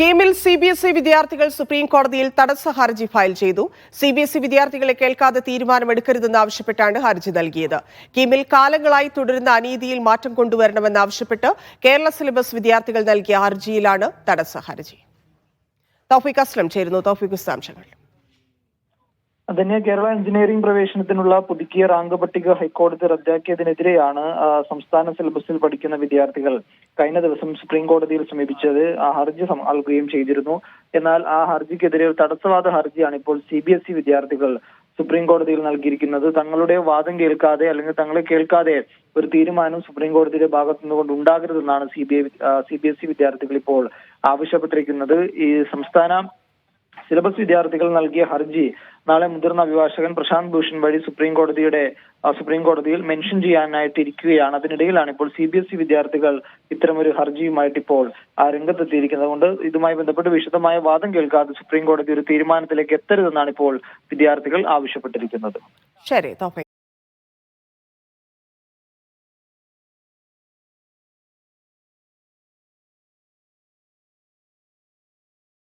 കീമിൽ C B S E വിദ്യാർത്ഥികൾ supreme കോടതിയിൽ തടസ്സ ഹർജി ഫയൽ ചെയ്തു. സി ബി എസ് ഇ വിദ്യാർത്ഥികളെ കേൾക്കാതെ തീരുമാനമെടുക്കരുതെന്ന് ആവശ്യപ്പെട്ടാണ് ഹർജി നൽകിയത്. കീമിൽ കാലങ്ങളായി തുടരുന്ന അനീതിയിൽ മാറ്റം കൊണ്ടുവരണമെന്നാവശ്യപ്പെട്ട് കേരള സിലബസ് വിദ്യാർത്ഥികൾ നൽകിയ ഹർജിയിലാണ് തടസ്സ ഹർജി. അസ്ലം ചേരുന്നു. തൗഫീഖ് വിശദാംശങ്ങൾ ധന്യ കേരള എഞ്ചിനീയറിംഗ് പ്രവേശനത്തിനുള്ള പുതുക്കിയ റാങ്ക് പട്ടിക ഹൈക്കോടതി റദ്ദാക്കിയതിനെതിരെയാണ് സംസ്ഥാന സിലബസിൽ പഠിക്കുന്ന വിദ്യാർത്ഥികൾ കഴിഞ്ഞ ദിവസം സുപ്രീം കോടതിയിൽ സമീപിച്ചത് ആ ഹർജി നൽകുകയും ചെയ്തിരുന്നു. എന്നാൽ ആ ഹർജിക്കെതിരെ തടസ്സവാദ ഹർജിയാണ് ഇപ്പോൾ സി ബി എസ് ഇ വിദ്യാർത്ഥികൾ സുപ്രീം കോടതിയിൽ നൽകിയിരിക്കുന്നത്. തങ്ങളുടെ വാദം കേൾക്കാതെ അല്ലെങ്കിൽ തങ്ങളെ കേൾക്കാതെ ഒരു തീരുമാനം സുപ്രീം കോടതിയുടെ ഭാഗത്തു നിന്നുകൊണ്ട് ഉണ്ടാകരുതെന്നാണ് C B I C B S E വിദ്യാർത്ഥികൾ ഇപ്പോൾ ആവശ്യപ്പെട്ടിരിക്കുന്നത്. ഈ സംസ്ഥാന സിലബസ് വിദ്യാർത്ഥികൾ നൽകിയ ഹർജി നാളെ മുതിർന്ന അഭിഭാഷകൻ പ്രശാന്ത് ഭൂഷൺ വഴി സുപ്രീം കോടതിയുടെ സുപ്രീം കോടതിയിൽ മെൻഷൻ ചെയ്യാനായിട്ട് ഇരിക്കുകയാണ് അതിനിടയിലാണ് ഇപ്പോൾ സി ബി എസ് ഇ വിദ്യാർത്ഥികൾ ഇത്തരമൊരു ഹർജിയുമായിട്ട് ഇപ്പോൾ രംഗത്തെത്തിയിരിക്കുന്നത് കൊണ്ട് ഇതുമായി ബന്ധപ്പെട്ട് വിശദമായ വാദം കേൾക്കാതെ സുപ്രീം കോടതി ഒരു തീരുമാനത്തിലേക്ക് എത്തരുതെന്നാണ് ഇപ്പോൾ വിദ്യാർത്ഥികൾ ആവശ്യപ്പെട്ടിരിക്കുന്നത്. ശരി